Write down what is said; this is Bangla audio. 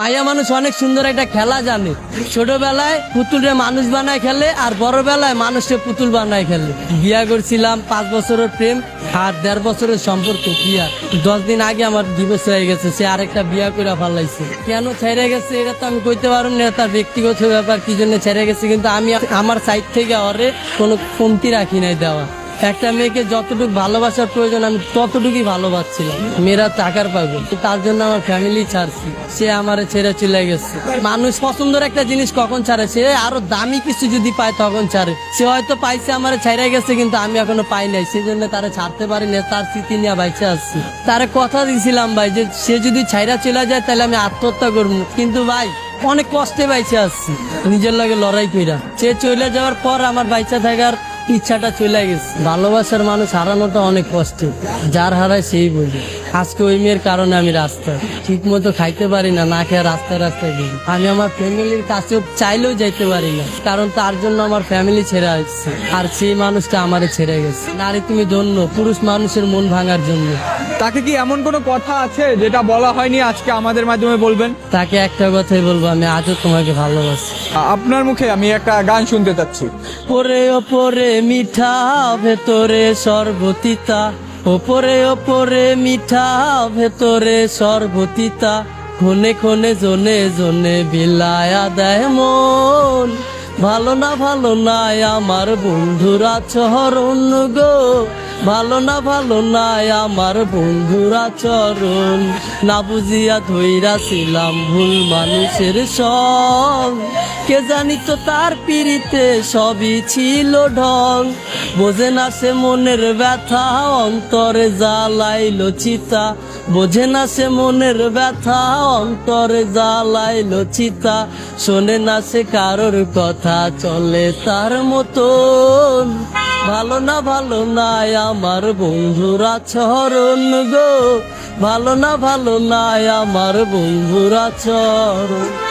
মাইয়া মানুষ অনেক সুন্দর একটা খেলা জানে। ছোটবেলায় পুতুলরে মানুষ বানায় খেলে আর বড়বেলায় মানুষকে পুতুল বানায় খেলে। বিয়া করছিলাম, পাঁচ বছরের প্রেম আর দেড় বছরের সম্পর্ক বিয়া দশ দিন আগে আমার ডিভোর্স হয়ে গেছে, সে আরেকটা বিয়া করে ফালাইছে। কেন ছেড়ে গেছে এটা তো আমি কইতে পারব না তার ব্যক্তিগত ব্যাপার, কি জন্য ছেড়ে গেছে, কিন্তু আমি আমার সাইড থেকে অরে কোনো কমতি রাখি নাই দেওয়া। একটা মেয়েকে যতটুকু ভালোবাসার প্রয়োজন, আমি ততটুকুই ভালোবাসছিলাম। মেয়েরা টাকার পাবে। তার জন্য আমার ফ্যামিলি ছাড়ছি। সে আমার ছেড়ে চলে গেছে। মানুষ পছন্দের একটা জিনিস কখন ছাড়ে? সে আরও দামি কিছু যদি পায় তখন ছাড়ে। সে হয়তো পাইছে, আমার ছেড়ে গেছে, কিন্তু আমি এখনও পাই নাই। সেই জন্য তারা ছাড়তে পারি না তার স্মৃতি নিয়ে বাইচে আসছি তার কথা দিয়েছিলাম ভাই যে, সে যদি ছাইরা চলে যায়, তাহলে আমি আত্মহত্যা করব। কিন্তু ভাই, অনেক কষ্টে বাইচে আসছি নিজের লাগে লড়াই কইরা। সে চলে যাওয়ার পর আমার বাইচা থাকার ইচ্ছাটা চলে গেছে। ভালোবাসার মানুষ হারানোটা অনেক কষ্ট যার হারায় সেই বোঝে। আজকে ওই মেয়ের কারণে আমি রাস্তা ঠিক মতো খাইতে পারি না না খেয়ে রাস্তায় রাস্তায় গেছি আমি আমার ফ্যামিলির কাছেও চাইলেও যাইতে পারি না কারণ তার জন্য আমার ফ্যামিলি ছেড়ে আসছে আর সেই মানুষটা আমারে ছেড়ে গেছে। নারী তুমি ধন্য পুরুষ মানুষের মন ভাঙার জন্য। তাকে কি এমন কোনো কথা আছে যেটা বলা হয়নি আজকে আমাদের মাধ্যমে বলবেন? তাকে একটা কথাই বলব আমি আজও তোমাকে ভালোবাসি। আপনার মুখে আমি একটা গান শুনতে চাচ্ছি। ওপরে ওপরে মিঠা ভেতরে সর্বতিতা। ওপরে ওপরে মিঠা ভেতরে সর্বতিতা। ক্ষণে ক্ষণে জনে জনে বিলায়া দেয় মন। ভালো না ভালো নাই আমার বন্ধুরা চরণ গো। ভালো না ভালো নাই আমার বন্ধুরা চরণ। না বুঝিয়া ধইরা ছিলাম ভুল মানুষের সব কে জানি তো তার পিড়িতে সবই ছিল ঢং। বোঝে না সে মনের ব্যথা, অন্তরে জ্বালাইলো চিতা। বোঝে না সে মনের ব্যথা, অন্তরে জ্বালাইলো চিতা। শোনে না সে কারোর কথা, চলে তার মতন। ভালো না, ভালো নাই আমার বন্ধুরা চরণ গো। ভালো না, ভালো নাই আমার বন্ধুরা চরণ।